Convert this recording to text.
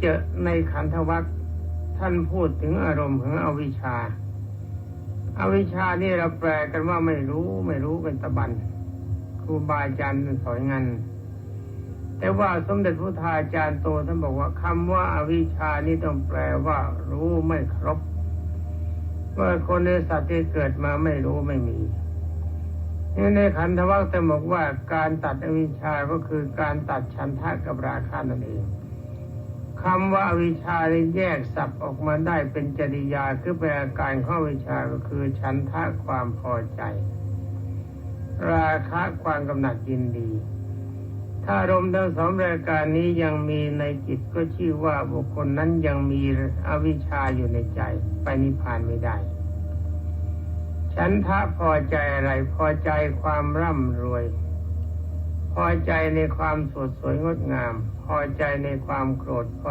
เจอในขันธวัคท่านพูดถึงอารมณ์ของอวิชชาอวิชชานี่เราแปลกันว่าไม่รู้ไม่รู้เป็นตะบันครูบาอาจารย์สอนงันแต่ว่าสมเด็จพระพุทาจารย์โตท่านบอกว่าคำว่าอาวิชชานี่ต้องแปลว่า รู้ไม่ครบว่าคนในสัตว์ที่เกิดมาไม่รู้ไม่มีนี่ในขันธวัคแต่บอกว่าการตัดอวิชชาก็คือการตัดฉันทะกับราคะนั่นเอง คำว่าอวิชชานี่แยกสับออกมาได้เป็นจริยาคือเป็นอาการของอวิชาก็คือฉันทะความพอใจ ราคะความกำหนัดยินดี ถ้ารมทั้งสองรายการนี้ยังมีในจิตก็ชื่อว่าบุคคลนั้นยังมีอวิชชาอยู่ในใจ ไปนิพพานไม่ได้ฉันทะพอใจอะไรพอใจความร่ำรวย พอใจในความสดสวยงดงาม พอใจในความโกรธ